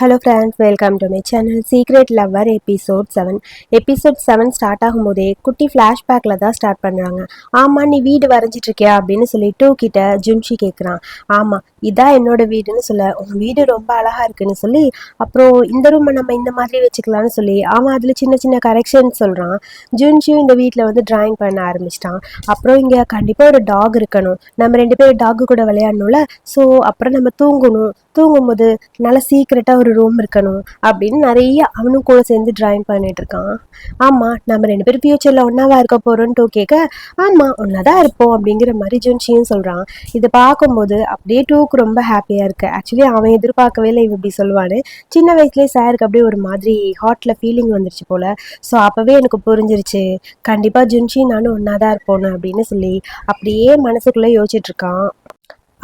Hello friends welcome to my channel secret lover episode seven episode seven start ஆகும்போதே குட்டி ஃப்ளாஷ்பேக்கில் தான் start பண்ணுறாங்க. ஆமாம் நீ வீடு வரைஞ்சிட்டு இருக்கியா அப்படின்னு சொல்லி டூ கிட்ட ஜுன்ஷி கேட்குறான் ஆமாம் இதான் என்னோட வீடுன்னு சொல்ல உன் வீடு ரொம்ப அழகாக இருக்குன்னு சொல்லி அப்புறம் இந்த ரூமை நம்ம இந்த மாதிரி வச்சுக்கலாம்னு சொல்லி அவன் அதில் சின்ன சின்ன கரெக்ஷன் சொல்கிறான் ஜுன்ஷியும் இந்த வீட்டில் வந்து டிராயிங் பண்ண ஆரம்பிச்சிட்டான். அப்புறம் இங்கே கண்டிப்பாக ஒரு டாக் இருக்கணும். நம்ம ரெண்டு பேரும் டாக்கு கூட விளையாடணும்ல ஸோ அப்புறம் நம்ம தூங்கணும். தூங்கும்போது நல்லா சீக்கிரட்டாக ஒரு ரூம் இருக்கணும் அப்படின்னு நிறைய அவனும் கூட சேர்ந்து டிராயிங் பண்ணிட்டு இருக்கான். ஆமாம் நம்ம ரெண்டு பேரும் ஃபியூச்சரில் ஒன்றாவா இருக்க போகிறோன்ட்டு கேட்க ஆமாம் ஒன்றா தான் இருப்போம் அப்படிங்கிற மாதிரி ஜுன்ஷியும் சொல்கிறான் இதை பார்க்கும்போது அப்படியே டூக்கு ரொம்ப ஹாப்பியாக இருக்கு. ஆக்சுவலி அவன் எதிர்பார்க்கவே இல்லை இப்படி சொல்லுவான்னு. சின்ன வயசுலேயே சாருக்கு அப்படியே ஒரு மாதிரி ஹார்ட்டில் ஃபீலிங் வந்துருச்சு போல். ஸோ அப்போவே எனக்கு புரிஞ்சிருச்சு. கண்டிப்பாக ஜுன்ஷி நானும் ஒன்றா தான் இருப்போன்னு அப்படின்னு சொல்லி அப்படியே மனசுக்குள்ளே யோசிச்சுட்டு இருக்கான்.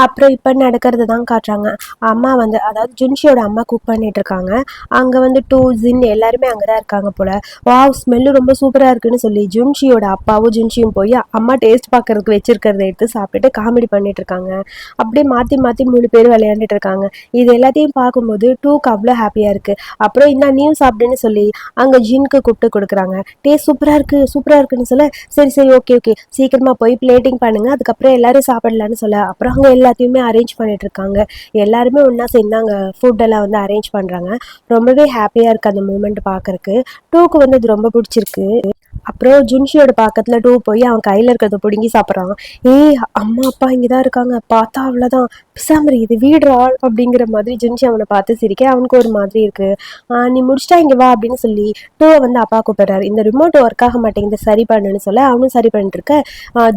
அப்புறம் இப்போ நடக்கிறது தான் காட்டுறாங்க. அம்மா வந்து அதாவது ஜுன்ஷியோட அம்மா குக் பண்ணிட்டு இருக்காங்க. அங்கே வந்து டூ ஜின் எல்லாருமே அங்கே தான் இருக்காங்க போல. வாவ் ஸ்மெல்லு ரொம்ப சூப்பராக இருக்குன்னு சொல்லி ஜுன்ஷியோட அப்பாவும் ஜுன்ஷியும் போய் அம்மா டேஸ்ட் பார்க்கறதுக்கு வச்சிருக்கிறத எடுத்து சாப்பிட்டுட்டு காமெடி பண்ணிட்டு இருக்காங்க. அப்படியே மாற்றி மாற்றி மூணு பேர் விளையாண்டுட்டு இருக்காங்க. இது எல்லாத்தையும் பார்க்கும்போது டூக்கு அவ்வளோ ஹாப்பியாக இருக்குது அப்புறம் இந்த நீயும் சாப்பிடுன்னு சொல்லி அங்கே ஜின்க்கு கூப்பிட்டு கொடுக்குறாங்க. டேஸ்ட் சூப்பராக இருக்குது சூப்பராக இருக்குன்னு சொல்ல சரி சரி ஓகே ஓகே சீக்கிரமாக போய் பிளேட்டிங் பண்ணுங்க அதுக்கப்புறம் எல்லாரும் சாப்பிடலான்னு சொல்ல. அப்புறம் அங்கே எல்லாத்தையுமே அரேஞ்ச் பண்ணிட்டு இருக்காங்க எல்லாருமே ஒன்றா சேர்ந்து அங்கே ஃபுட்டெல்லாம் வந்து அரேஞ்ச் பண்ணுறாங்க ரொம்பவே ஹாப்பியாக இருக்குது அந்த மூமெண்ட் பார்க்கறக்கு டூக்கு வந்து இது ரொம்ப பிடிச்சிருக்கு. அப்புறம் ஜுன்ஷியோட பக்கத்தில் டூ போய் அவன் கையில் இருக்கிறத பிடுங்கி சாப்பிட்றான். ஏய் அம்மா அப்பா இங்கே தான் இருக்காங்க. பார்த்தா அவ்வளோதான் பிசாமரி இது வீடுறா அப்படிங்கிற மாதிரி ஜுன்ஷி அவனை பார்த்து சிரிக்க அவனுக்கு ஒரு மாதிரி இருக்கு. ஆஹ் நீ முடிச்சிட்டா இங்கே வா அப்படின்னு சொல்லி டூவை வந்து அப்பா கூப்பிடுறாரு. இந்த ரிமோட் ஒர்க் ஆக மாட்டேங்குது. சரி பண்ணுன்னு சொல்ல அவனும் சரி பண்ணிட்டு இருக்க.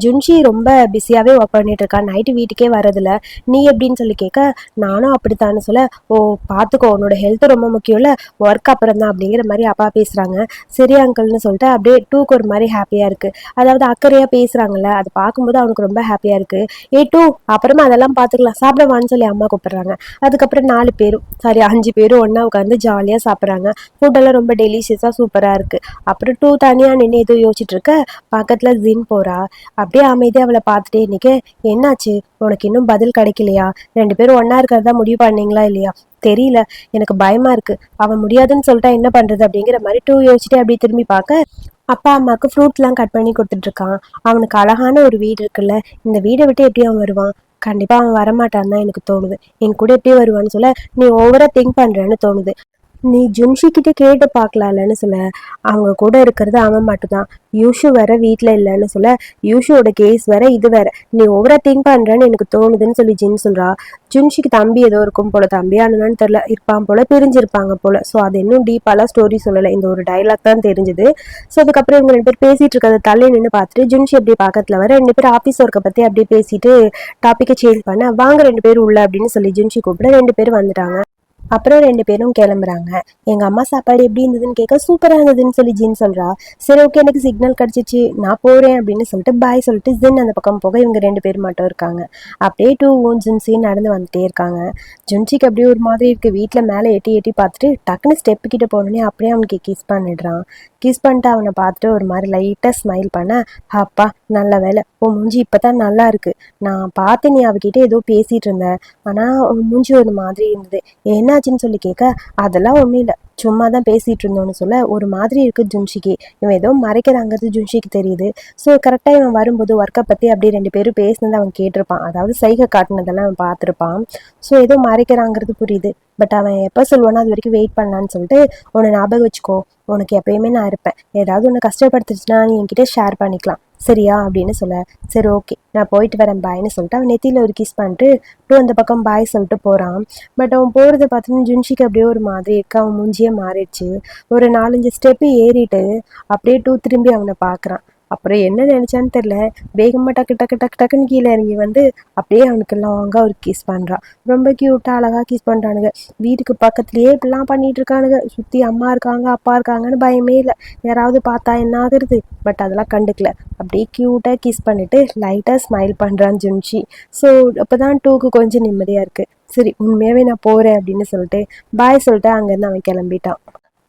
ஜுன்ஷி ரொம்ப பிஸியாகவே ஒர்க் பண்ணிட்டு இருக்கான் நைட்டு வீட்டுக்கே வரதில்ல நீ எப்படின்னு சொல்லி கேட்க நானும் அப்படித்தான்னு சொல்ல. ஓ பார்த்துக்கோ உன்னோட ஹெல்த் ரொம்ப முக்கியம்ல. ஒர்க் அப்புறம் தான் அப்படிங்கிற மாதிரி அப்பா பேசுகிறாங்க சரி அங்கிள்னு சொல்லிட்டு அப்படியே டூக்கு ஒரு மாதிரி ஹாப்பியாக இருக்குது அதாவது அக்கறையாக பேசுகிறாங்கல்ல அதை பார்க்கும்போது அவனுக்கு ரொம்ப ஹாப்பியாக இருக்குது ஏ டூ அப்புறமா அதெல்லாம் பார்த்துக்கலாம். சாப்பிடவான்னு சொல்லி அம்மா கூப்பிட்றாங்க. அதுக்கப்புறம் நாலு பேரும் சாரி அஞ்சு பேரும் ஒன்றா உட்காந்து ஜாலியாக சாப்பிட்றாங்க. ஃபுட்டெல்லாம் ரொம்ப டெலிஷியஸாக சூப்பராக இருக்குது அப்புறம் டூ தனியாக நின்று ஏதோ யோசிச்சுட்டு இருக்க பக்கத்தில் ஜின் போகிறா அப்படியே அமைதியாக அவளை பார்த்துட்டே இன்னைக்கு என்னாச்சு? உனக்கு இன்னும் பதில் கிடைக்கலையா? ரெண்டு பேரும் ஒன்றா இருக்கிறதா முடிவு பண்ணீங்களா இல்லையா? தெரியல. எனக்கு பயமா இருக்கு. அவன் முடியாதுன்னு சொல்லிட்டா என்ன பண்றது? அப்படிங்கிற மாதிரி டூ யோசிச்சுட்டு அப்படியே திரும்பி பார்க்க அப்பா அம்மாவுக்கு ஃப்ரூட்லாம் கட் பண்ணி கொடுத்துட்டு இருக்கான் அவனுக்கு அழகான ஒரு வீடு இருக்குல்ல இந்த வீடை விட்டு எப்படி அவன் வருவான்? கண்டிப்பா அவன் வரமாட்டான் தான் எனக்கு தோணுது. என் கூட எப்படி வருவான்னு சொல்ல நீ ஓவரா திங்க் பண்றேன்னு தோணுது. நீ ஜுன்ஷி கிட்ட கேட்டு பார்க்கலாம்லன்னு சொல்ல. அவங்க கூட இருக்கிறது அவன் மட்டும்தான். யூஷு வேற வீட்டில் இல்லைன்னு சொல்ல. யூஷுவோட கேஸ் வேற இது வேற. நீ ஓவரா திங்க் பண்றேன்னு எனக்கு தோணுதுன்னு சொல்லி ஜின் சொல்றா. ஜுன்ஷிக்கு தம்பி ஏதோ இருக்கும் போல. தம்பி அண்ணனான்னு தெரில இருப்பான் போல பிரிஞ்சிருப்பாங்க போல. ஸோ அது இன்னும் டீப்பாலாம் ஸ்டோரி சொல்லலை. இந்த ஒரு டைலாக் தான் தெரிஞ்சுது. ஸோ அதுக்கப்புறம் இவங்க ரெண்டு பேர் பேசிட்டு இருக்கிறத தள்ளி நின்று பார்த்துட்டு ஜுன்ஷி அப்படியே பக்கத்தில் வர ரெண்டு பேர் ஆஃபீஸ் ஒர்க்கை பற்றி அப்படியே பேசிட்டு டாப்பிக்கை சேஞ்ச் பண்ண வாங்க ரெண்டு பேர் உள்ள அப்படின்னு சொல்லி ஜுன்ஷி கூப்பிட ரெண்டு பேர் வந்துட்டாங்க. அப்புறம் ரெண்டு பேரும் கிளம்புறாங்க. எங்க அம்மா சாப்பாடு எப்படி இருந்ததுன்னு கேட்க சூப்பரா இருந்ததுன்னு சொல்லி ஜின் சொல்றா. சரி ஓகே எனக்கு சிக்னல் கிடைச்சிச்சு. நான் போறேன் அப்படின்னு சொல்லிட்டு பாய் சொல்லிட்டு ஜின் அந்த பக்கம் போக இவங்க ரெண்டு பேர் மட்டும் இருக்காங்க. அப்படியே டூ ஊன் ஜுன்சியும் நடந்து வந்துட்டே இருக்காங்க. ஜுன்சிக்கு அப்படியே ஒரு மாதிரி இருக்கு. வீட்டுல மேலே எட்டி எட்டி பார்த்துட்டு டக்குன்னு ஸ்டெப் கிட்ட போனோடனே அப்படியே அவனுக்கு கிஸ் பண்ணிடுறான். கிஸ் பண்ணிட்டு அவனை பார்த்துட்டு ஒரு மாதிரி லைட்டாக ஸ்மைல் பண்ண அப்பா நல்ல வேலை உன் மூஞ்சி இப்பதான் நல்லா இருக்கு. நான் பார்த்து நீ அவகிட்ட ஏதோ பேசிட்டு இருந்தேன் ஆனா உன் மூஞ்சி ஒரு மாதிரி இருந்தது. ஏன்னா ஆச்சுன்னு சொல்லி கேட்க அதெல்லாம் ஒன்றும் இல்லை. சும்மா தான் பேசிட்டு இருந்தோம்னு சொல்ல ஒரு மாதிரி இருக்கு ஜுன்ஷிக்கு. இவன் ஏதோ மறைக்கிறாங்கிறது ஜுன்ஷிக்கு தெரியுது. ஸோ கரெக்டாக இவன் வரும்போது ஒர்க்கை பற்றி அப்படியே ரெண்டு பேரும் பேசினதை அவன் கேட்டிருப்பான். அதாவது சைகை காட்டினதெல்லாம் அவன் பார்த்துருப்பான். ஸோ ஏதோ மறைக்கிறாங்கிறது புரியுது. பட் அவன் எப்போ சொல்லுவானோ அது வரைக்கும் வெயிட் பண்ணலான்னு சொல்லிட்டு உன்னை ஞாபகம் வச்சுக்கோ. உனக்கு எப்பயுமே நான் இருப்பேன். ஏதாவது உன்னை கஷ்டப்படுத்துச்சுன்னா நீ என்கிட்ட ஷேர் பண்ணிக்கலாம். சரியா? அப்படின்னு சொல்ல சரி ஓகே நான் போயிட்டு வரேன். பாய்னு சொல்லிட்டு அவன் நெத்தியில் ஒரு கிஸ் பண்ணிட்டு டூ அந்த பக்கம் பாய் சொல்லிட்டு போகிறான் பட் அவன் போகிறத பார்த்தோன்னா ஜுன்ஷிக்கு அப்படியே ஒரு மாதிரி இருக்கு. அவன் மூஞ்சியே மாறிடுச்சு. ஒரு நாலஞ்சு ஸ்டெப்பு ஏறிட்டு அப்படியே டூ திரும்பி அவனை பார்க்குறான். அப்புறம் என்ன நினச்சான்னு தெரில வேகமாக டக்கு டக்கு டக்கு டக்குன்னு கீழே இறங்கி வந்து அப்படியே அவனுக்கு லாங்காக ஒரு கிஸ் பண்ணுறான் ரொம்ப க்யூட்டாக அழகாக கிஸ் பண்ணுறானுங்க வீட்டுக்கு பக்கத்துலேயே இப்படிலாம் பண்ணிகிட்டு இருக்கானுங்க. சுற்றி அம்மா இருக்காங்க அப்பா இருக்காங்கன்னு பயமே இல்லை. யாராவது பார்த்தா என்ன ஆகுறது? பட் அதெல்லாம் கண்டுக்கல. அப்படியே க்யூட்டாக கிஸ் பண்ணிவிட்டு லைட்டாக ஸ்மைல் பண்ணுறான் ஜுன்ஷி. ஸோ அப்போ தான் டூக்கு கொஞ்சம் நிம்மதியாக இருக்குது சரி உண்மையாகவே நான் போகிறேன் அப்படின்னு சொல்லிட்டு பாய் சொல்லிட்டு அங்கேருந்து அவன் கிளம்பிட்டான்.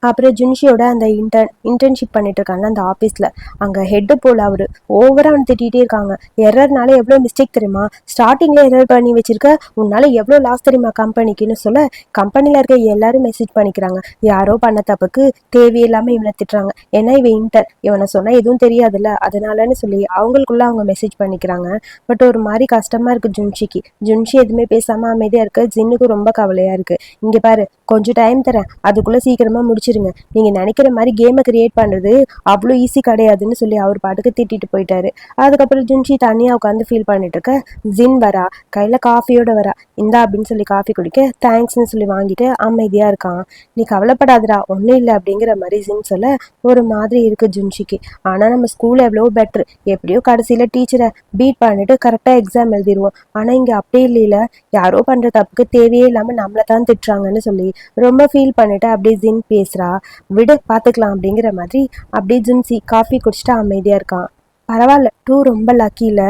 அப்புறம் ஜுன்ஷியோட அந்த இன்டர்ன் இன்டர்ன்ஷிப் பண்ணிட்டு இருக்காங்க அந்த ஆஃபீஸில் அங்கே ஹெட்டு போல் அவர். ஓவராக அவன் திட்டிகிட்டே இருக்காங்க. எரர்னால எவ்வளோ மிஸ்டேக் தெரியுமா? ஸ்டார்டிங்கில் எரர் பண்ணி வச்சிருக்க. உன்னால எவ்வளோ லாஸ் தெரியுமா கம்பெனிக்குன்னு சொல்ல கம்பெனியில் இருக்க எல்லாரும் மெசேஜ் பண்ணிக்கிறாங்க. யாரோ பண்ண தப்புக்கு தேவையில்லாமல் இவனை திட்டுறாங்க. ஏன்னா இவன் இன்டர் இவனை சொன்னால் எதுவும் தெரியாதுல்ல. அதனாலன்னு சொல்லி அவங்களுக்குள்ள அவங்க மெசேஜ் பண்ணிக்கிறாங்க. பட் ஒரு மாதிரி கஷ்டமாக இருக்குது ஜுன்ஷிக்கு. ஜுன்ஷி எதுவுமே பேசாமல் அமைதியாக இருக்கு. ஜின்னுக்கு ரொம்ப கவலையாக இருக்குது இங்கே பாரு கொஞ்சம் டைம் தரேன். அதுக்குள்ளே சீக்கிரமாக வச்சிருங்க நீங்கள் நினைக்கிற மாதிரி கேமை கிரியேட் பண்ணுறது அவ்வளோ ஈஸி கிடையாதுன்னு சொல்லி அவர் பாட்டுக்கு திட்டிட்டு போயிட்டாரு. அதுக்கப்புறம் ஜுன்ஷி தனியாக உட்காந்து ஃபீல் பண்ணிட்டு இருக்க ஜின் வரா கையில் காஃபியோட வரா இந்தா அப்படின்னு சொல்லி காஃபி குடிக்க தேங்க்ஸ்னு சொல்லி வாங்கிட்டு அமைதியாக இருக்கான். நீ கவலைப்படாதடா ஒன்றும் இல்லை அப்படிங்கிற மாதிரி ஜின் சொல்ல ஒரு மாதிரி இருக்குது ஜுன்ஷிக்கு. ஆனால் நம்ம ஸ்கூல் எவ்வளோ பெட்ரு எப்படியோ கடைசியில் டீச்சரை பீட் பண்ணிட்டு கரெக்டாக எக்ஸாம் எழுதிடுவோம் ஆனால் இங்கே அப்படியே இல்லையில. யாரோ பண்ணுற தப்புக்கு தேவையே இல்லாமல் நம்மளை தான் திட்டுறாங்கன்னு சொல்லி ரொம்ப ஃபீல் பண்ணிட்டு அப்படியே ஜின் பேசுகிறா விடு பார்த்துக்கலாம் அப்படிங்கிற மாதிரி அப்படியே ஜின்சி காஃபி குடிச்சிட்டு அமைதியாக இருக்கான். பரவாயில்ல டூ ரொம்ப லக்கியில்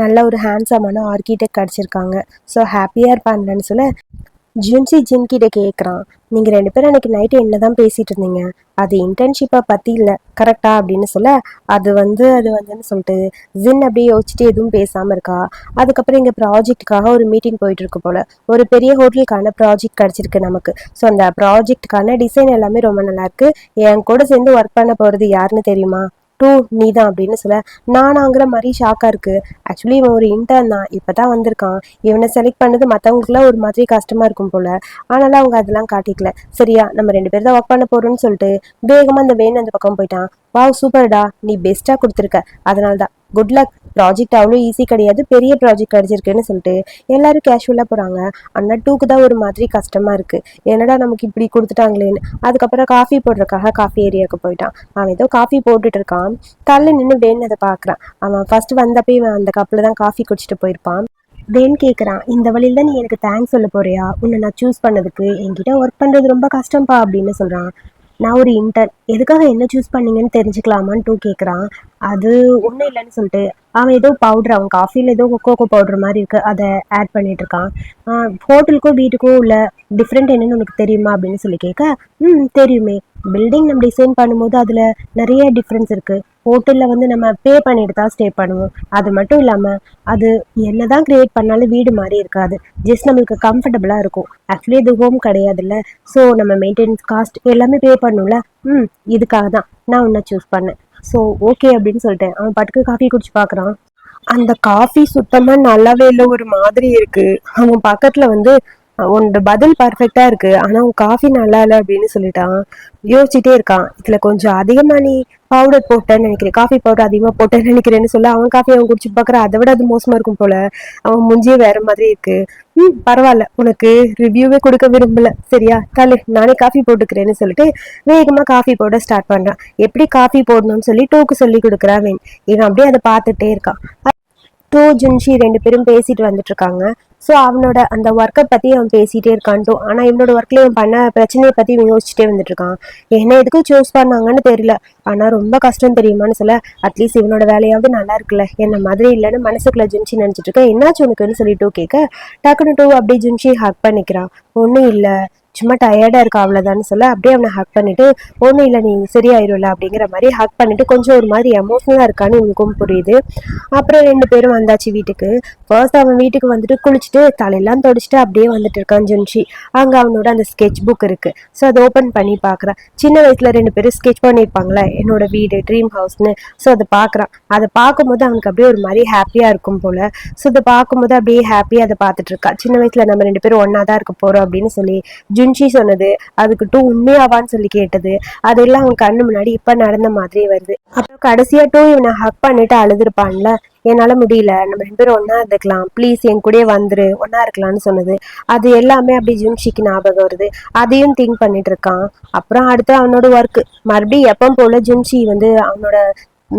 நல்ல ஒரு ஹேண்ட்ஸமான ஆர்கிடெக்ட் கிடச்சிருக்காங்க ஸோ ஹாப்பியாக இருப்பான்லன்னு சொல்ல. ஜுன்சி ஜிம் கிட்ட கேட்குறான் நீங்கள் ரெண்டு பேரும் அன்னைக்கு நைட்டு என்ன தான் பேசிகிட்டு இருந்தீங்க? அது இன்டர்ன்ஷிப்பை பற்றி இல்லை. கரெக்டா அப்படின்னு சொல்ல அது வந்து அது வந்துன்னு சொல்லிட்டு ஜின் அப்படியே யோசிச்சுட்டு எதுவும் பேசாமல் இருக்கா? அதுக்கப்புறம் இங்கே ப்ராஜெக்ட்டுக்காக ஒரு மீட்டிங் போயிட்டு இருக்கு போல். ஒரு பெரிய ஹோட்டலுக்கான ப்ராஜெக்ட் கிடச்சிருக்கு நமக்கு. ஸோ அந்த ப்ராஜெக்ட்டுக்கான டிசைன் எல்லாமே ரொம்ப நல்லா இருக்கு. என் கூட சேர்ந்து ஒர்க் பண்ண போகிறது யாருன்னு தெரியுமா? டூ நீ தான் அப்படின்னு சொல்ல நானாங்கிற மாதிரி ஷாக்காக இருக்குது ஆக்சுவலி இவன் ஒரு இன்டர்ன் தான். இப்போ தான் வந்திருக்கான். இவனை செலக்ட் பண்ணது மற்றவங்களுக்குலாம் ஒரு மாதிரி கஷ்டமாக இருக்கும் போல். ஆனாலும் அவங்க அதெல்லாம் காட்டிக்கல. சரியா நம்ம ரெண்டு பேர் தான் ஒர்க் பண்ண போகிறோம்னு சொல்லிட்டு வேகமாக அந்த வேன் அந்த பக்கம் போயிட்டான். வா சூப்பர்டா நீ பெஸ்ட்டாக கொடுத்துருக்க. அதனால தான் குட் லக் ப்ராஜெக்ட் அவ்வளோ ஈஸி கிடையாது பெரிய ப்ராஜெக்ட் கிடச்சிருக்குன்னு சொல்லிட்டு எல்லாரும் கேஷுவலாக போகிறாங்க ஆனால் டூக்கு தான் ஒரு மாதிரி கஷ்டமாக இருக்குது என்னடா நமக்கு இப்படி கொடுத்துட்டாங்களேன்னு. அதுக்கப்புறம் காஃபி போடுறதுக்காக காஃபி ஏரியாவுக்கு போயிட்டான். அவன் ஏதோ காஃபி போட்டுட்டு இருக்கான். தள்ள நின்று வேன் அதை பார்க்குறான். அவன் ஃபர்ஸ்ட் வந்தப்போ இவன் அந்த கப்பில் தான் காஃபி குடிச்சிட்டு போயிருப்பான். வேன் கேட்குறான் இந்த வழியில் தான் நீ எனக்கு தேங்க்ஸ் சொல்ல போறியா? உன்னை நான் சூஸ் பண்ணதுக்கு என்கிட்ட ஒர்க் பண்ணுறது ரொம்ப கஷ்டம்ப்பா அப்படின்னு சொல்கிறான் நான் ஒரு இன்டர்ன் எதுக்காக என்ன சூஸ் பண்ணீங்கன்னு தெரிஞ்சுக்கலாமான்னு டூ கேட்குறான் அது ஒன்றும் இல்லைன்னு சொல்லிட்டு அவன் ஏதோ பவுடர் அவன் காஃபியில் ஏதோ கோகோ பவுடர் மாதிரி இருக்கு அதை ஆட் பண்ணிட்டு இருக்கான். ஹோட்டலுக்கும் வீட்டுக்கும் உள்ள டிஃப்ரெண்ட் என்னன்னு உனக்கு தெரியுமா அப்படின்னு சொல்லி கேட்க ம் தெரியுமே. பில்டிங் நம்ம டிசைன் பண்ணும்போது அதில் நிறைய டிஃப்ரென்ஸ் இருக்குது ஹோட்டலில் வந்து நம்ம பே பண்ணிட்டு தான் ஸ்டே பண்ணுவோம். அது மட்டும் இல்லாமல் அது என்ன தான் க்ரியேட் பண்ணாலும் வீடு மாதிரி இருக்காது. ஜஸ்ட் நம்மளுக்கு கம்ஃபர்டபுளாக இருக்கும். ஆக்சுவலி இது ஹோம் கிடையாதுல்ல. ஸோ நம்ம மெயின்டெனன்ஸ் காஸ்ட் எல்லாமே பே பண்ணும்ல. ம் இதுக்காக தான் நான் உன்னை சூஸ் பண்ணேன். ஸோ ஓகே அப்படின்னு சொல்லிட்டேன். அவன் பாட்டுக்கு காஃபி குடிச்சு பார்க்குறான் அந்த காஃபி சுத்தமா நல்லாவே இல்லை ஒரு மாதிரி இருக்கு. அவன் பக்கத்துல வந்து உன்னோட பதில் பர்ஃபெக்டா இருக்கு. ஆனா உன் காஃபி நல்லா இல்லை அப்படின்னு சொல்லிட்டான் யோசிச்சுட்டே இருக்கான் இதுல கொஞ்சம் அதிகமா நீ பவுடர் போட்டேன்னு நினைக்கிறேன். காஃபி பவுடர் அதிகமா போட்டேன்னு நினைக்கிறேன்னு சொல்ல. அவன் காஃபி அவன் குடிச்சு பார்க்குற அதை விட அது மோசமா இருக்கும் போல. அவன் முஞ்சியே வேற மாதிரி இருக்கு. ம் பரவாயில்ல. உனக்கு ரிவ்யூவே கொடுக்க விரும்பல. சரியா? தலை நானே காஃபி போட்டுக்கிறேன்னு சொல்லிட்டு வேகமா காஃபி போட ஸ்டார்ட் பண்றான் எப்படி காஃபி போடணும்னு சொல்லி டூக்கு சொல்லி கொடுக்குறான் இவன் அப்படியே அதை பார்த்துட்டே இருக்கான் டூ ஜுன்ஷி ரெண்டு பேரும் பேசிட்டு வந்துட்டு இருக்காங்க ஸோ அவனோட அந்த ஒர்க்கை பற்றி அவன் பேசிகிட்டே இருக்கான்ட்டும் ஆனால் இவனோட ஒர்க்கில் இவன் பண்ண பிரச்சனையை பற்றி இவன் யோசிச்சுட்டே வந்துட்டு இருக்கான் என்ன எதுக்கும் சூஸ் பண்ணாங்கன்னு தெரியல. ஆனால் ரொம்ப கஷ்டம் தெரியுமான்னு சொல்ல அட்லீஸ்ட் இவனோட வேலையாவது நல்லா இருக்குல்ல. என்ன மாதிரி இல்லைன்னு மனசுக்குள்ள ஜுன்ஷி நினச்சிட்டு இருக்கேன். என்னாச்சு உனக்குன்னு சொல்லி டூ கேட்க டக்குனு டூ அப்படியே ஜுன்ஷி ஹக் பண்ணிக்கிறான் ஒன்றும் இல்லை. சும்மா டயர்டாக இருக்கா அவ்வளோதான்னு சொல்ல அப்படியே அவனை ஹக் பண்ணிட்டு ஒன்றும் இல்லை நீ சரியாயிரும்ல அப்படிங்கிற மாதிரி ஹக் பண்ணிட்டு கொஞ்சம் ஒரு மாதிரி எமோஷனலாக இருக்கான்னு இவனுக்கும் புரியுது. அப்புறம் ரெண்டு பேரும் வந்தாச்சு வீட்டுக்கு. ஃபர்ஸ்ட் அவன் வீட்டுக்கு வந்துட்டு குளிச்சுட்டு தலையெல்லாம் தொடச்சிட்டு அப்படியே வந்துட்டு இருக்கான் ஜுன்ஷி. அங்கே அவனோட அந்த ஸ்கெட்ச் புக் இருக்கு. ஸோ அதை ஓப்பன் பண்ணி பார்க்குறான் சின்ன வயசுல ரெண்டு பேரும் ஸ்கெட்ச் பண்ணியிருப்பாங்களே என்னோட வீடு ட்ரீம் ஹவுஸ்னு ஸோ அதை பார்க்குறான் அதை பார்க்கும்போது அவனுக்கு அப்படியே ஒரு மாதிரி ஹாப்பியாக இருக்கும் போல. ஸோ அதை பார்க்கும்போது அப்படியே ஹாப்பியாக அதை பார்த்துட்டு இருக்கா. சின்ன வயசுல நம்ம ரெண்டு பேரும் ஒன்றா தான் இருக்க போகிறோம் அப்படின்னு சொல்லி ஜின்ஷி சொன்னது அதுக்கு டூ உண்மையாவான்னு சொல்லி கேட்டது அதெல்லாம் அவன் கண்ணு முன்னாடி இப்ப நடந்த மாதிரியே வருது. அப்புறம் கடைசியா டூ இவனை ஹக் பண்ணிட்டு அழுதுருப்பான்ல என்னால முடியல நம்ம ரெண்டு பேரும் ஒன்னா இருந்துக்கலாம். ப்ளீஸ் என் கூட வந்துரு ஒன்னா இருக்கலாம்னு சொன்னது. அது எல்லாமே அப்படி ஜுன்ஷிக்கு ஞாபகம் வருது. அதையும் திங்க் பண்ணிட்டு இருக்கான். அப்புறம் அடுத்து அவனோட ஒர்க் மறுபடியும் எப்போ போல ஜுன்ஷி வந்து அவனோட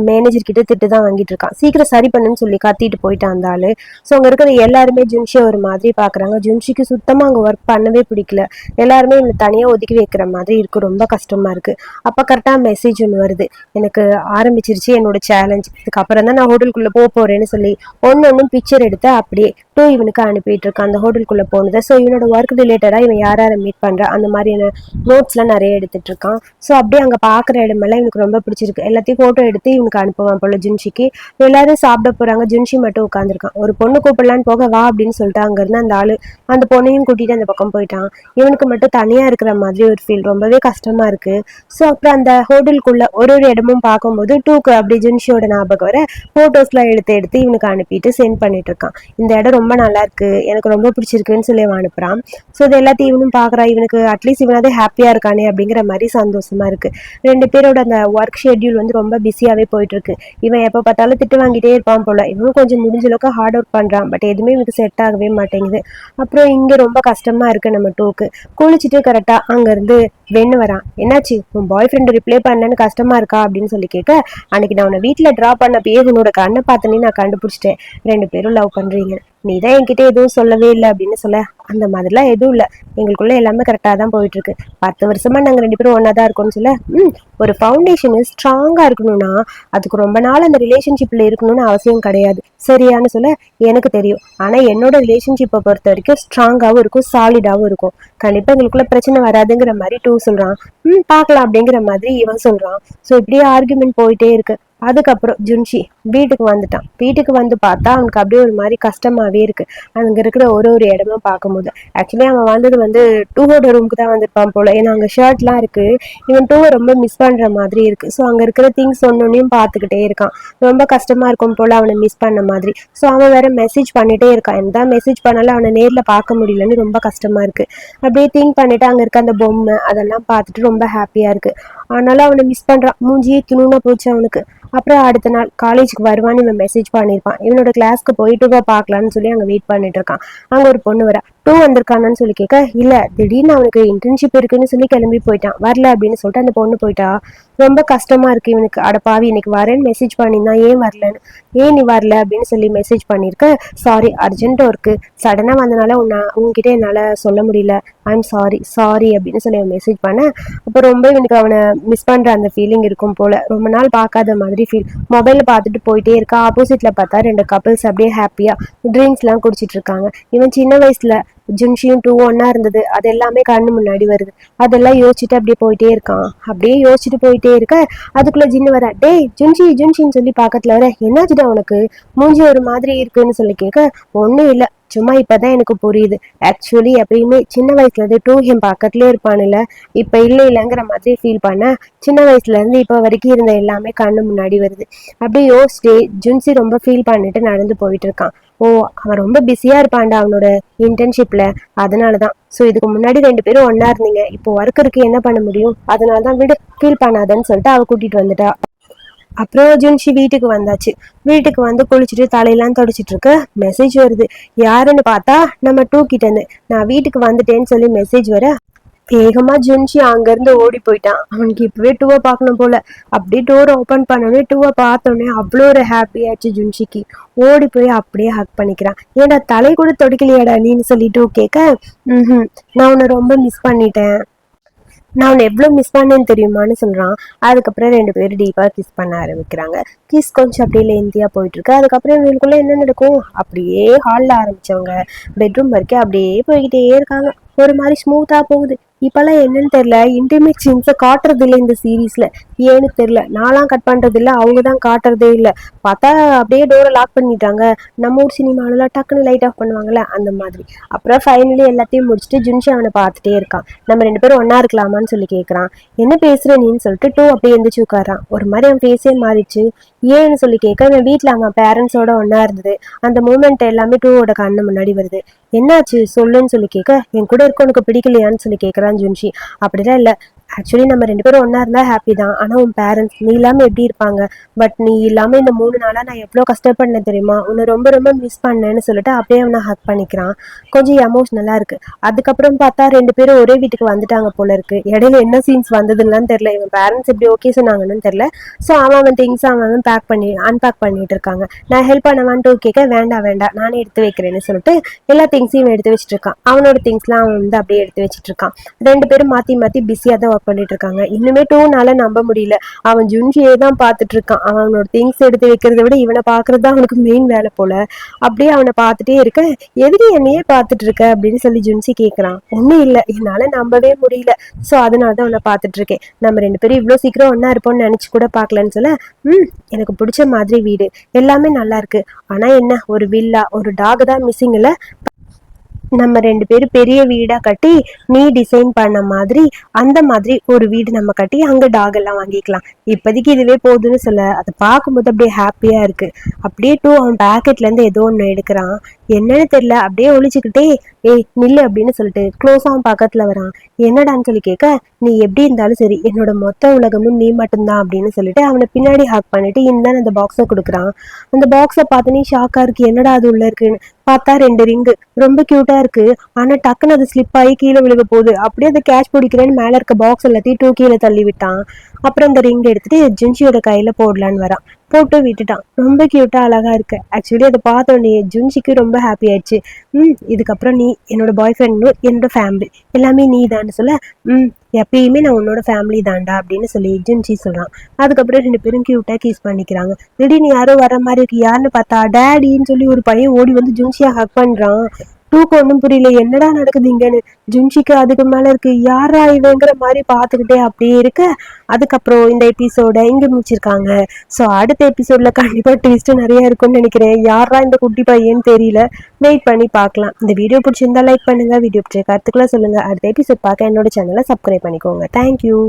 மேனேஜர் கிட்ட திட்டு தான் வாங்கிட்டு இருக்கான். சீக்கிரம் சரி பண்ணுன்னு சொல்லி கத்திட்டு போயிட்டான் அந்த ஆளு. ஸோ அங்கே இருக்கிற எல்லாருமே ஜுன்ஷியை ஒரு மாதிரி பார்க்குறாங்க ஜுன்ஷிக்கு சுத்தமாக அங்கே ஒர்க் பண்ணவே பிடிக்கல. எல்லாருமே இவனை தனியாக ஒதுக்கி வைக்கிற மாதிரி இருக்கு. ரொம்ப கஷ்டமா இருக்கு. அப்போ கரெக்டாக மெசேஜ் ஒன்று வருது. எனக்கு ஆரம்பிச்சிருச்சு என்னோட சேலஞ்ச் இதுக்கப்புறம் தான் நான் ஹோட்டலுக்குள்ளே போக போறேன்னு சொல்லி ஒன்று ஒன்றும் பிக்சர் எடுத்து அப்படியே டூ இவனுக்கு அனுப்பிட்டு இருக்கான். அந்த ஹோட்டலுக்குள்ளே போனது. ஸோ இவனோட ஒர்க் ரிலேட்டடாக இவன் யார் யாரை மீட் பண்ணுறா அந்த மாதிரியான நோட்ஸ்லாம் நிறைய எடுத்துட்டு இருக்கான். ஸோ அப்படியே அங்கே பார்க்குற இடமெல்லாம் இவனுக்கு ரொம்ப பிடிச்சிருக்கு. எல்லாத்தையும் ஃபோட்டோ எடுத்து இவனுக்கு அனுப்புவான் போல ஜின்ஷிக்கு. எல்லாரும் சாப்பிட போறாங்க. ஜுன்ஷி மட்டும் உட்காந்துருக்கான் ஒரு பொண்ணு கூப்பிடலான்னு போக வா அப்படின்னு சொல்லிட்டு அங்கேருந்து அந்த ஆளு அந்த பொண்ணையும் கூட்டிட்டு அந்த பக்கம் போயிட்டான். இவனுக்கு மட்டும் தனியா இருக்கிற மாதிரி ஒரு ஃபீல் ரொம்பவே கஷ்டமா இருக்கு. ஸோ அப்புறம் அந்த ஹோட்டலுக்குள்ள ஒரு ஒரு இடமும் பார்க்கும்போது டூக்கு அப்படி ஜின்ஷியோட ஞாபகம் வர ஃபோட்டோஸ்லாம் எடுத்து எடுத்து இவனுக்கு அனுப்பிட்டு சென்ட் பண்ணிட்டு இருக்கான். இந்த இடம் ரொம்ப நல்லா இருக்கு. எனக்கு ரொம்ப பிடிச்சிருக்குன்னு சொல்லி அவன் அனுப்புறான். ஸோ இது எல்லாத்தையும் இவனும் பாக்குறான் இவனுக்கு அட்லீஸ்ட் இவனாவது ஹாப்பியா இருக்கானே அப்படிங்கிற மாதிரி சந்தோஷமா இருக்கு. ரெண்டு பேரோட அந்த ஒர்க் ஷெட்யூல் வந்து ரொம்ப பிஸியாவே போயிட்டு இருக்கு இவன் எப்போ பார்த்தாலும் திட்டு வாங்கிட்டே இருப்பான் போல. இவனும் கொஞ்சம் முடிஞ்ச அளவுக்கு ஹார்ட் ஒர்க் பண்ணுறான் பட் எதுவுமே இவனுக்கு செட் ஆகவே மாட்டேங்குது. அப்புறம் இங்கே ரொம்ப கஷ்டமா இருக்கு நம்ம டூக்கு. குளிச்சுட்டு கரெக்டாக அங்கேருந்து வெண்ணு வரான். என்னாச்சு? உன் பாய் ஃப்ரெண்டு ரிப்ளை பண்ணேன்னு கஷ்டமா இருக்கா? அப்படின்னு சொல்லி கேட்க அன்னைக்கு நான் உன்னை வீட்டில் ட்ரா பண்ணப்பயே உன்னோட கண்ணை பார்த்தனே நான் கண்டுபிடிச்சிட்டேன். ரெண்டு பேரும் லவ் பண்ணுறீங்க நீ தான் என்கிட்ட எதுவும் சொல்லவே இல்லை அப்படின்னு சொல்ல அந்த மாதிரிலாம் எதுவும் இல்லை. எங்களுக்குள்ள எல்லாமே கரெக்டாக தான் போயிட்டு இருக்கு பத்து வருஷமா நாங்கள் ரெண்டு பேரும் ஒன்றா தான் இருக்கோம்னு சொல்ல ம் ஒரு ஃபவுண்டேஷன் ஸ்ட்ராங்காக இருக்கணும்னா அதுக்கு ரொம்ப நாள் அந்த ரிலேஷன்ஷிப்பில் இருக்கணும்னு அவசியம் கிடையாது. சரியான சொல்ல எனக்கு தெரியும். ஆனால் என்னோட ரிலேஷன்ஷிப்பை பொறுத்த வரைக்கும் ஸ்ட்ராங்காகவும் இருக்கும் சாலிடாகவும் இருக்கும். கண்டிப்பாக எங்களுக்குள்ள பிரச்சனை வராதுங்கிற மாதிரி டூ சொல்கிறான் ம் பார்க்கலாம் அப்படிங்கிற மாதிரி இவன் சொல்கிறான் ஸோ இப்படியே ஆர்குமெண்ட் போயிட்டே இருக்கு. அதுக்கப்புறம் ஜுன்ஷி வீட்டுக்கு வந்துட்டான். வீட்டுக்கு வந்து பார்த்தா அவனுக்கு அப்படியே ஒரு மாதிரி கஷ்டமாவே இருக்கு. அங்க இருக்கிற ஒரு ஒரு இடமும் பார்க்கும்போது. ஆக்சுவலி அவன் வந்தது வந்து டூவோட ரூமுக்கு தான் வந்திருப்பான் போல. ஏன்னா அங்கே ஷர்ட்லாம் இருக்கு. இவன் டூவை ரொம்ப மிஸ் பண்ற மாதிரி இருக்கு. ஸோ அங்க இருக்கிற திங்ஸ் ஒன்னொன்னையும் பார்த்துக்கிட்டே இருக்கான். ரொம்ப கஷ்டமா இருக்கும் போல அவனை மிஸ் பண்ண மாதிரி. ஸோ அவன் வேற மெசேஜ் பண்ணிட்டே இருக்கான். எந்த மெசேஜ் பண்ணாலும் அவனை நேரில் பார்க்க முடியலன்னு ரொம்ப கஷ்டமா இருக்கு. அப்படியே திங்க் பண்ணிட்டு அங்க இருக்க அந்த பொம்மை அதெல்லாம் பார்த்துட்டு ரொம்ப ஹாப்பியா இருக்கு. ஆனாலும் அவனை மிஸ் பண்றான். மூஞ்சியே துணுனா போச்சு அவனுக்கு. அப்புறம் அடுத்த நாள் காலேஜ் காலேஜுக்கு வருவான்னு இவன் மெசேஜ் பண்ணியிருப்பான். இவனோட கிளாஸ்க்கு போயிட்டு வா பார்க்கலான்னு சொல்லி அங்கே வெயிட் பண்ணிட்டு இருக்கான். அங்கே ஒரு பொண்ணு வரா. டூ வந்திருக்கானான்னு சொல்லி கேட்க இல்லை திடீர்னு அவனுக்கு இன்டர்ன்ஷிப் இருக்குன்னு சொல்லி கிளம்பி போயிட்டான். வரல அப்படின்னு சொல்லிட்டு அந்த பொண்ணு போயிட்டா. ரொம்ப கஷ்டமா இருக்கு இவனுக்கு. அட பாவி இன்னைக்கு வரேன்னு மெசேஜ் பண்ணியிருந்தான் ஏன் வரலன்னு? ஏன் நீ வரல? அப்படின்னு சொல்லி மெசேஜ் பண்ணியிருக்க சாரி அர்ஜென்ட் இருக்குது சடனாக வந்தனால உன்னை உங்ககிட்ட என்னால் சொல்ல முடியல. ஐம் சாரி சாரி அப்படின்னு சொல்லி மெசேஜ் பண்ணேன் அப்போ ரொம்ப இவனுக்கு அவனை மிஸ் பண்ணுற அந்த ஃபீலிங் இருக்கும் போல. ரொம்ப நாள் பார்க்காத மாதிரி ஃபீல் மொபைலில் பார்த்துட்டு போயிட்டே இருக்கா. ஆப்போசிட்டில் பார்த்தா ரெண்டு கப்பிள்ஸ் அப்படியே ஹாப்பியாக ட்ரிங்க்ஸ்லாம் குடிச்சிட்டு இருக்காங்க. இவன் சின்ன வயசில் ஜின்ஷியும் டூ ஒன்னா இருந்தது. அது எல்லாமே கண்ணு முன்னாடி வருது. அதெல்லாம் யோசிச்சுட்டு அப்படியே போயிட்டே இருக்கான். அப்படியே யோசிச்சுட்டு போயிட்டே இருக்க. அதுக்குள்ள ஜின்னு வர டேய் ஜுன்ஷி ஜுன்ஷின்னு சொல்லி பக்கத்துல வர என்னாச்சுடா உனக்கு? மூஞ்சி ஒரு மாதிரி இருக்குன்னு சொல்லி கேட்க ஒன்றும் இல்லை. சும்மா இப்பதான் எனக்கு புரியுது. ஆக்சுவலி எப்பயுமே சின்ன வயசுல இருந்து டூ ஹிம் பக்கத்துலயே இருப்பானுல. இப்ப இல்ல இல்லைங்கிற மாதிரி ஃபீல் பண்ண சின்ன வயசுல இருந்து இப்ப வரைக்கும் இருந்த எல்லாமே கண்ணு முன்னாடி வருது. அப்படியே யோசிச்சு ஜுன்சி ரொம்ப ஃபீல் பண்ணிட்டு நடந்து போயிட்டு இருக்கான். ஓ அவன் ரொம்ப பிஸியா இருப்பான்டா அவனோட இன்டர்ன்ஷிப்ல அதனாலதான். ஸோ இதுக்கு முன்னாடி ரெண்டு பேரும் ஒன்னா இருந்தீங்க. இப்போ ஒர்க் இருக்கு என்ன பண்ண முடியும்? அதனாலதான் வீடு ஃபீல் பண்ணாதன்னு சொல்லிட்டு அவ கூட்டிட்டு வந்துட்டா. அப்புறம் ஜுன்ஷி வீட்டுக்கு வந்தாச்சு. வீட்டுக்கு வந்து குளிச்சுட்டு தலையெல்லாம் தொடச்சிட்டு இருக்க மெசேஜ் வருது. யாருன்னு பார்த்தா நம்ம டூ கிட்ட நான் வீட்டுக்கு வந்துட்டேன்னு சொல்லி மெசேஜ் வர வேகமா ஜுன்ஷி அங்கிருந்து ஓடி போயிட்டான். அவனுக்கு இப்பவே டூவை பார்க்கணும் போல. அப்படியே டோரை ஓபன் பண்ணோடனே டூவை பார்த்தோன்னே அவ்வளோ ஒரு ஹாப்பி ஆச்சு ஜுன்ஷிக்கு ஓடி போய் அப்படியே ஹக் பண்ணிக்கிறான். ஏன்டா தலை கூட தொடிக்கலையாடா நீன்னு சொல்லிட்டு கேட்க ம் நான் உன்னை ரொம்ப மிஸ் பண்ணிட்டேன். நான் உன்னை எவ்வளோ மிஸ் பண்ணேன்னு தெரியுமான்னு சொல்கிறான் அதுக்கப்புறம் ரெண்டு பேரும் டீப்பாக கிஸ் பண்ண ஆரம்பிக்கிறாங்க. கிஸ் கொஞ்சம் அப்படியே லென்த்தியாக போயிட்டுருக்கு. அதுக்கப்புறம் இவங்களுக்குள்ளே என்ன நடக்கும்? அப்படியே ஹாலில் ஆரம்பித்தவங்க பெட்ரூம் வரைக்கும் அப்படியே போய்கிட்டே இருக்காங்க. ஒரு மாதிரி ஸ்மூத்தாக போகுது. இப்பெல்லாம் என்னன்னு தெரியல இன்டிமேட் சீன்ஸை காட்டுறது இல்லை இந்த சீரீஸில் ஏன்னு தெரியல. நான்லாம் கட் பண்றது இல்லை அவங்க தான் காட்டுறதே இல்லை. பார்த்தா அப்படியே டோரை லாக் பண்ணிட்டாங்க. நம்ம ஊர் சினிமாலலாம் டக்குன்னு லைட் ஆஃப் பண்ணுவாங்கல்ல அந்த மாதிரி. அப்புறம் ஃபைனலி எல்லாத்தையும் முடிச்சுட்டு ஜுன்ஷி அவனை பார்த்துட்டே இருக்கான். நம்ம ரெண்டு பேரும் ஒன்றா இருக்கலாமான்னு சொல்லி கேட்குறான் என்ன பேசுற நீன்னு சொல்லிட்டு டூ அப்படியே எந்திரிச்சு உட்காரான் ஒரு மாதிரி அவன் ஃபேஸே மாறிச்சு ஏன்னு சொல்லி கேட்க அவன் வீட்டில் அவன் பேரண்ட்ஸோட ஒன்றா இருந்தது. அந்த மூமெண்ட் எல்லாமே டூவோட கண்ணு முன்னாடி வருது. என்னாச்சு? சொல்லுன்னு சொல்லி கேட்க என் கூட இருக்க உனக்கு பிடிக்கலையான்னு சொல்லி கேட்குறான் ஜுன்ஷி. அப்படிலாம் இல்லை. ஆக்சுவலி நம்ம ரெண்டு பேரும் ஒன்றா இருந்தால் ஹாப்பி தான். ஆனால் உன் பேரண்ட்ஸ் நீ இல்லாமல் எப்படி இருப்பாங்க? பட் நீ இல்லாமல் இந்த மூணு நாளாக நான் எவ்வளோ கஷ்டப்பட்டேன் தெரியுமா? உன்னை ரொம்ப ரொம்ப மிஸ் பண்ணேன்னு சொல்லிட்டு அப்படியே அவனை ஹக் பண்ணிக்கிறான். கொஞ்சம் எமோஷ்னலாக இருக்குது அதுக்கப்புறம் பார்த்தா ரெண்டு பேரும் ஒரே வீட்டுக்கு வந்துட்டாங்க போல இருக்கு. இடையில என்ன சீன்ஸ் வந்ததுன்னு தெரியல. இவன் பேரண்ட்ஸ் எப்படி ஓகே சொன்னாங்கன்னு தெரியல. ஸோ அவன் அவன் திங்ஸ் அவன் அவன் பேக் பண்ணி அன்பேக் பண்ணிட்டு இருக்காங்க. நான் ஹெல்ப் பண்ணவான்ட்டு கேட்க வேண்டாம் வேண்டாம் நானே எடுத்து வைக்கிறேன்னு சொல்லிட்டு எல்லா திங்ஸையும் எடுத்து வச்சுட்டு இருக்கான். அவனோட திங்ஸ்லாம் அவன் வந்து அப்படியே எடுத்து வச்சுட்டு இருக்கான். ரெண்டு பேரும் மாற்றி மாற்றி பிஸியாக தான் ஒர்க் பண்ணிட்டு இருக்காங்க இன்னுமே டூனால நம்ப முடியல. அவன் ஜுன்ஷியே தான் பார்த்துட்டு இருக்கான் அவன் அவனோட திங்ஸ் எடுத்து வைக்கிறத விட இவனை பார்க்கறது தான் அவனுக்கு மெயின் வேலை போல. அப்படியே அவனை பார்த்துட்டே இருக்க எதுக்கு என்னையே பார்த்துட்டு இருக்க அப்படின்னு சொல்லி ஜுன்சி கேட்குறான் ஒன்றும் இல்லை. என்னால் நம்பவே முடியல. ஸோ அதனால தான் அவனை பார்த்துட்டு இருக்கேன் நம்ம ரெண்டு பேரும் இவ்வளோ சீக்கிரம் ஒன்றா இருப்போம்னு நினச்சி கூட பார்க்கலன்னு சொல்ல ம் எனக்கு பிடிச்ச மாதிரி வீடு. எல்லாமே நல்லா இருக்கு. ஆனால் என்ன? ஒரு வில்லா ஒரு டாக் தான் மிஸ்ஸிங்ல நம்ம ரெண்டு பேரும் பெரிய வீடாக கட்டி நீ டிசைன் பண்ண மாதிரி அந்த மாதிரி ஒரு வீடு நம்ம கட்டி அங்கே டாக் எல்லாம் வாங்கிக்கலாம். இப்போதைக்கு இதுவே போதும்னு சொல்ல அதை பார்க்கும்போது அப்படியே ஹாப்பியாக இருக்கு. அப்படியே டூ அவன் பேக்கெட்லேருந்து ஏதோ ஒன்று எடுக்கிறான். என்னன்னு தெரியல அப்படியே ஒழிச்சுக்கிட்டே ஏய் நில்லு அப்படின்னு சொல்லிட்டு க்ளோஸ் அவன் பக்கத்தில் வரான். என்னடான்னு சொல்லி கேட்க நீ எப்படி இருந்தாலும் சரி என்னோட மொத்த உலகமும் நீ மட்டும்தான் அப்படின்னு சொல்லிட்டு அவனை பின்னாடி ஹாக் பண்ணிட்டு இந்த அந்த பாக்ஸை கொடுக்குறான். அந்த பாக்ஸை பார்த்து நீ ஷாக்காக இருக்கு என்னடா அது உள்ள இருக்குன்னு. பார்த்தா ரெண்டு ரிங்கு. ரொம்ப கியூட்டா இருக்கு. ஆனா டக்குன்னு அது ஸ்லிப் ஆகி கீழே விழுக போகுது. அப்படியே அதை கேட்ச் பிடிக்கிறேன்னு மேல இருக்க பாக்ஸ் எல்லாத்தையும் டூ கீழே தள்ளி விட்டான். அப்புறம் அந்த ரிங் எடுத்துட்டு ஜென்சியோட கையில போடலான்னு வரான். போட்டு விட்டுட்டான். ரொம்ப கியூட்டா அழகா இருக்கு. ஆக்சுவலி அதை பார்த்த உடனே ஜுன்சிக்கு ரொம்ப ஹாப்பி ஆயிடுச்சு. ம் இதுக்கப்புறம் நீ என்னோட பாய் ஃப்ரெண்டும் என்னோட ஃபேமிலி எல்லாமே நீ தான் சொல்ல ம் எப்பயுமே நான் உன்னோட ஃபேமிலி தான்டா அப்படின்னு சொல்லி ஜுன்சி சொல்றான். அதுக்கப்புறம் ரெண்டு பேரும் கியூட்டா கீஸ் பண்ணிக்கிறாங்க. திடீர்னு யாரோ வர மாதிரி இருக்கு. யாருன்னு பார்த்தா டேடின்னு சொல்லி ஒரு பையன் ஓடி வந்து ஜுன்சியா ஹக் பண்றான். தூக்கம் ஒன்றும் புரியல. என்னடா நடக்குது இங்கன்னு? ஜுன்சிக்கு அதுக்கு மேல இருக்கு. யாரா இவங்கிற மாதிரி பார்த்துக்கிட்டே அப்படியே இருக்க. அதுக்கப்புறம் இந்த எபிசோட இங்க முடிச்சிருக்காங்க. ஸோ அடுத்த எபிசோட்ல கண்டிப்பா ட்விஸ்ட் நிறைய இருக்கும்னு நினைக்கிறேன். யாரா இந்த குட்டி பையன்னு தெரியல. வெயிட் பண்ணி பார்க்கலாம். இந்த வீடியோ பிடிச்சிருந்தா லைக் பண்ணுங்க. வீடியோ பிடிச்ச கருத்துக்களை சொல்லுங்க. அடுத்த எபிசோட் பார்க்க என்னோட சேனலை சப்ஸ்கிரைப் பண்ணிக்கோங்க. தேங்க்யூ